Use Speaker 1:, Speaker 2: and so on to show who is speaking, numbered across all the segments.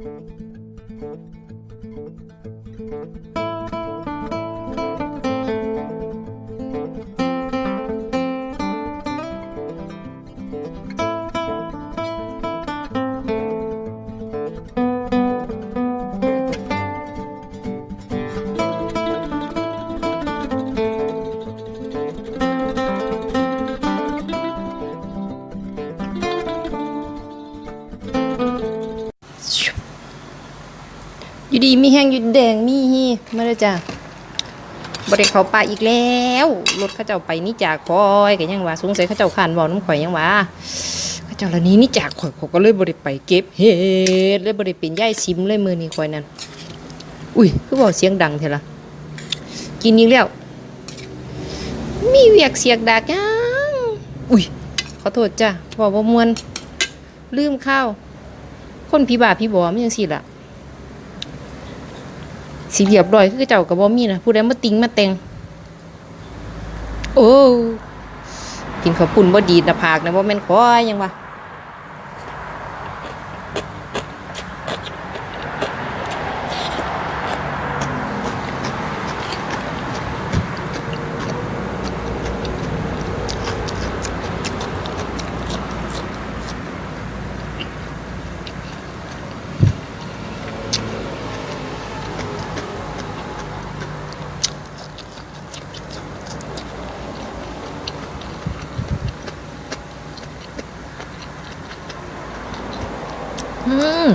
Speaker 1: Thank you. อยู่ดีมีแห้งอยู่แดงมีฮีมาเลยจ้ะบริเขาป่าอีกแล้วรถเขาเจ้าไปนี่จากคอยกันยังว่าสงสัยเขาเจ้าขานบอกน้ำข่อยยังว่าเขาเจ้าละนี้นี่จากข่อยเขาก็เลยบริไปเก็บเห็ดเลยบริเป็นย่ายซิมเลยมือนี้ข่อยนั่นอุ้ยคือบอกเสียงดังเถอะละกินอีกแล้ว มีเวียกเสียกดากยังอุ้ยขอโทษจ้ะบอกว่ามวนลืมข้าวคนพี่บาพี่บอไมันยังสิล่ะ สีเรียบร้อยคือเจ้ากับบ่มีนะผู้ใดมาติงมาแต่งโอ้กินข้าวปุ่นบ่ดีดนะผากนะบ่แม่นคอยยังวะ อืม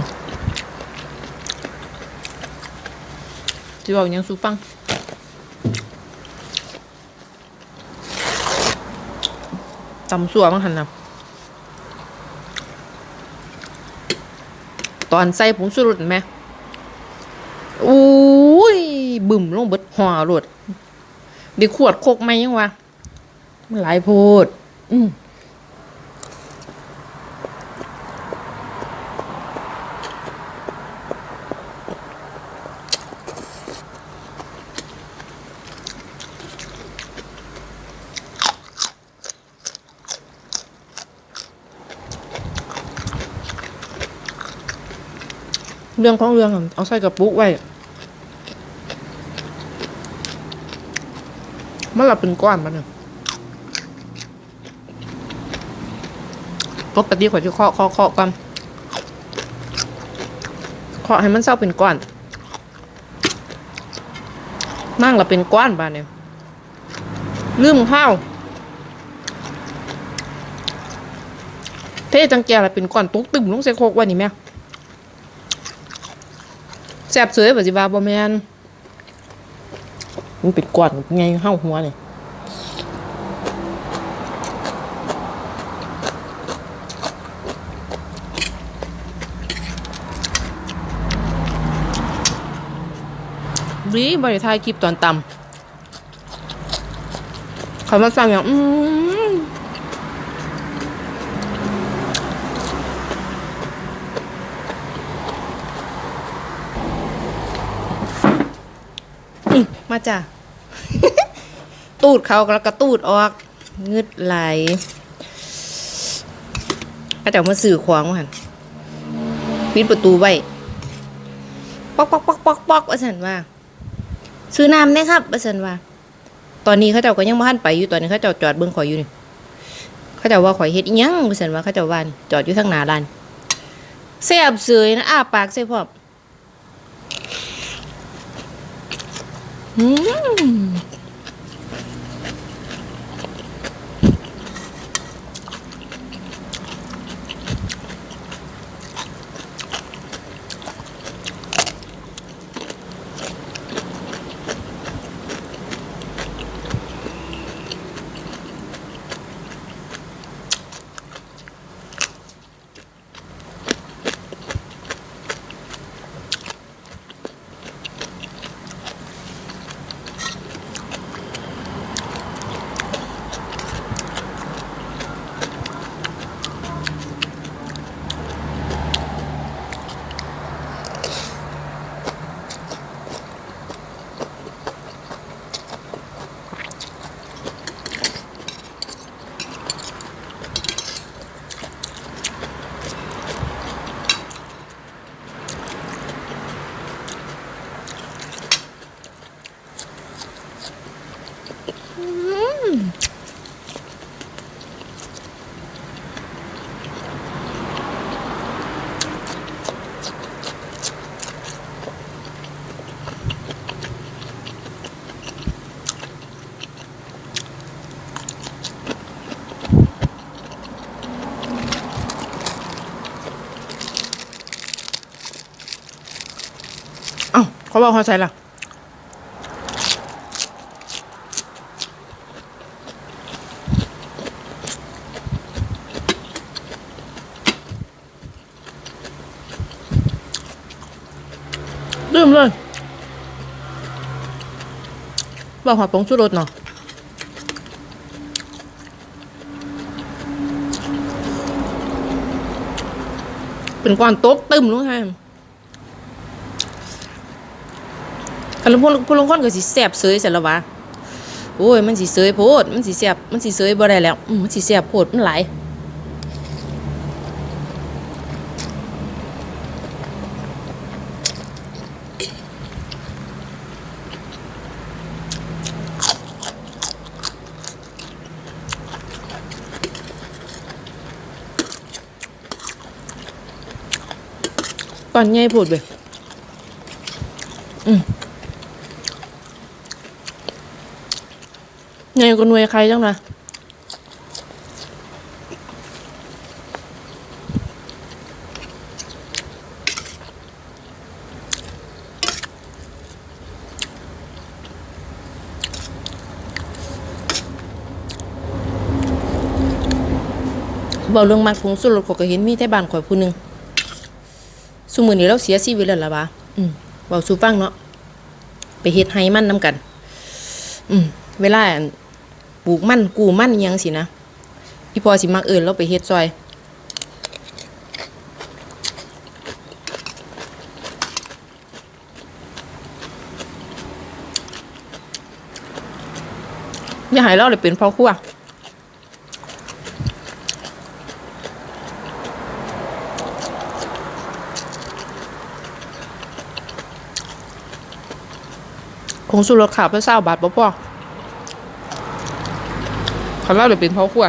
Speaker 1: สิเว้าหยังสูฟัง ตำสัวมั้งหันนะตอนใส่ผงชูรสเห็นไหมอุ้ย บึ่มลงเบิดหัวรดดีขวดโคกไหมยังวะมันหลายโพด อืม เรื่องของเรื่องเอาใส่กระปุกไว้มันหลับเป็นก้อนมันเนี่ยปกติข่อยจะเคาะเคาะเคาะกันเคาะให้มันเศร้าเป็นก้อนนั่งหลับเป็นก้อนบ้านเนี่ยลืมข้าวเทจังแกละเป็นก้อนตุ๊กตึมลงใส่โคกไว้นี่แม่ แซ่บเสยแบบสิบาบ่แมนมันเป็นก้อนไงเข้าหัวนี่รีบริทายคลิปตอนต่ำเขามาสั่งอย่าง อืม มมาจ้ะ ตูดเขาแล้วก็ตูดออกงึดไหลก็จะมาสื่อควางว่าหันปิดประตูไว้ป๊อกป๊อกป๊อกป๊อกป๊อกว่าสันว่า ซื้อน้ำเนี่ยครับว่าสันว่า ตอนนี้เขาเจ้าก็ยังบ่ทันไปอยู่ตอนนี้เขาเจ้าจอดเบิ่งข่อยอยู่นี่เขาเจ้าว่าข่อยเฮ็ดอีหยังว่าสันว่าเขาเจ้าว่านจอดอยู่ทางหน้าร้านแซ่บเสยนะอ้าปากใส่พร้อม อื เขาบอกเขาใส่ละลืมเลยบอกหอดผงชูรสเนาะเป็นก้อนโต๊ะตึมลงให้ คันลงพวกพวกลงคนก็สิแสบเสยเสร็จแล้ววะโอ้ยมันสิเสยโพดมันสิแสบมันสิเสยบ่ได้แล้วมันสิแสบโพดมันหลายก้อนใหญ่โพดเว้ยอืม ใหญ่กว่าหน่วยใครจังนะบอกเรื่องมักผงสุรสข้อก็เห็นมีแต่บ้านข่อยผู้หนึงสุมือนี้เราเสียชีวิตแล้วล่ะวะอืมเบาสูฟังเนาะ ไปเฮ็ดไห้มันน้ำกัน อืม เวลาอ่ ปลูกมั่นกูมั่นยังสินะอีพอสิมักเอิญเราไปเฮ็ดซอยอย่าให้เราเลยเป็นพ่อครัวคงสุรสขาเพื่อเศร้าบาทบ่พอ เขาเล่าเดี๋ยวเป็นพ่อครัว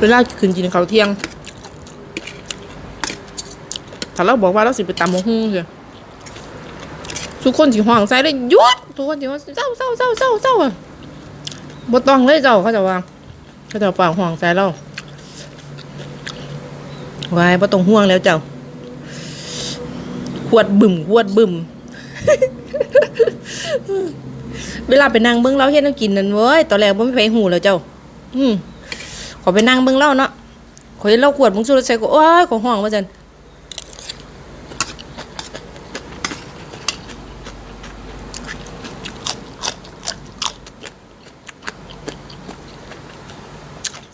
Speaker 1: เวลาคืนกินเขาเที่ยง ถ้าเราบอกว่าเราสิไปตำมะฮุ่งเถอะ ทุกคนที่ห้องใส่เลยหยุดทุกคนที่ว่าเศร้าเศร้าเศร้าเศร้าเศร้าอะบ่ต้องเลยเจ้าเขาจะว่าเขาจะฝากห้องใส่เราวายบ่ต้องห่วงแล้วเจ้าขวดบึมขวดบึมเวลาไปนั่งเบิ้งเราเฮ็ดแน้กินนั่นเว้ยตอนแรกบ่มีไผหูแล้วเจ้า อืมขอไปนั่งเบิ้งเล่าเนาะขอเห็นเราขวดมึงสู้ใส่ก็โอ้ยขอห้องว่าจัน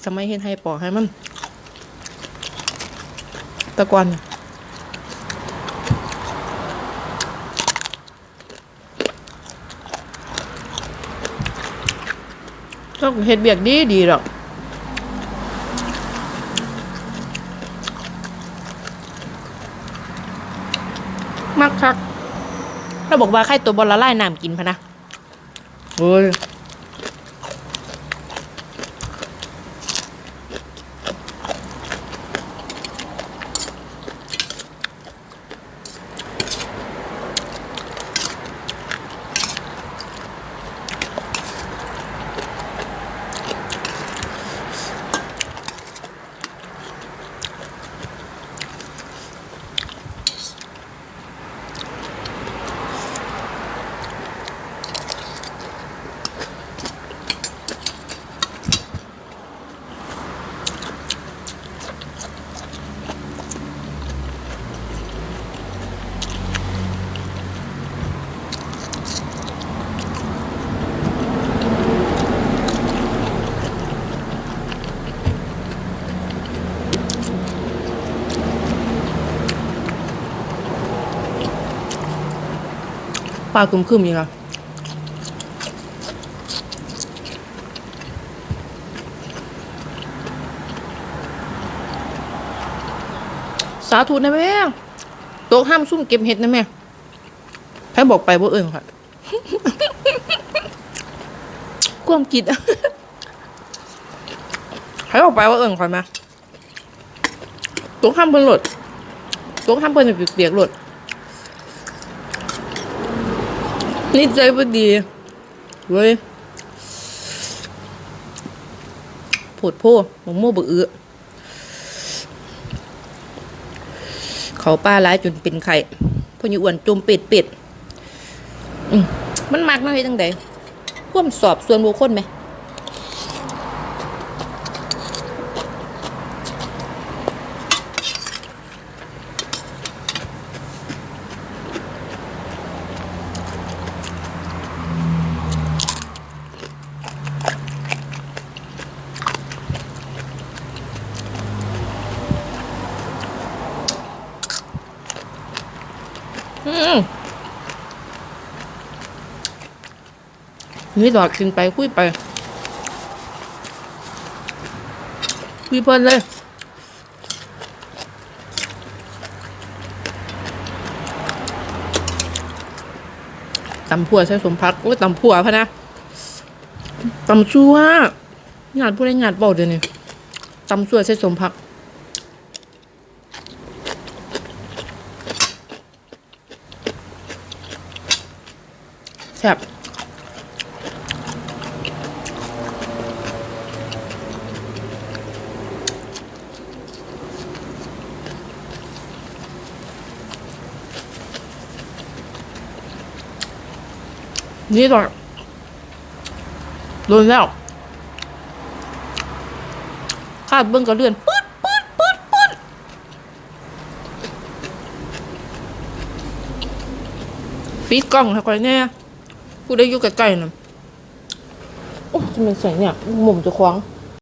Speaker 1: สมัยเฮ็ดให้ปอกให้มัน ตะกอนน่ะก็เฮ็ดเบียกดีดีหรอกมักคักเราบอกว่าไข่ตัวบอลละลายน้ำกินพะนะ เฮ้ย ปลาคึมคึมอยู่ค่ะสาธุนะแม่โต๊ะห้ามซุ่มเก็บเห็ดนะแม่ให้บอกไปว่าเอิญค่ะความคิดให้บอกไปว่าเอิญค่ะม่โต๊ะห้ามเพิ่นหลดต้องทำเพิ่นเปียกๆโลด นิดใจพอดี เว้ยโผดโพหมกโม่บ่เอื้อเขาป้าร้ายจนเป็นไข่พออยู่อ้วนจมเป็ดเป็ดมันมักน้อยตั้งใดร่วมสอบส่วนบุคคลไหม นี่ดอกกินไปคุยไป คุยเพลินเลยตำพัวใช้สมพักโอ้ยตำพัวพะนะตำซัวงานผู้ใดงานเบาเดี๋ยวนี้ตำซัวใช้สมพัก ซ่บนี่ต่อโดนแล้วคาดเบิ้องกระเลื่อนปึ๊ดปึ๊ดปึ๊ดปึ๊ดปิดกล้องให้ก่อยแน่ กูได้อยู่ใกล้ๆนะโอ้จะเป็นเสียงเนี่ยหมุมจะคว้าง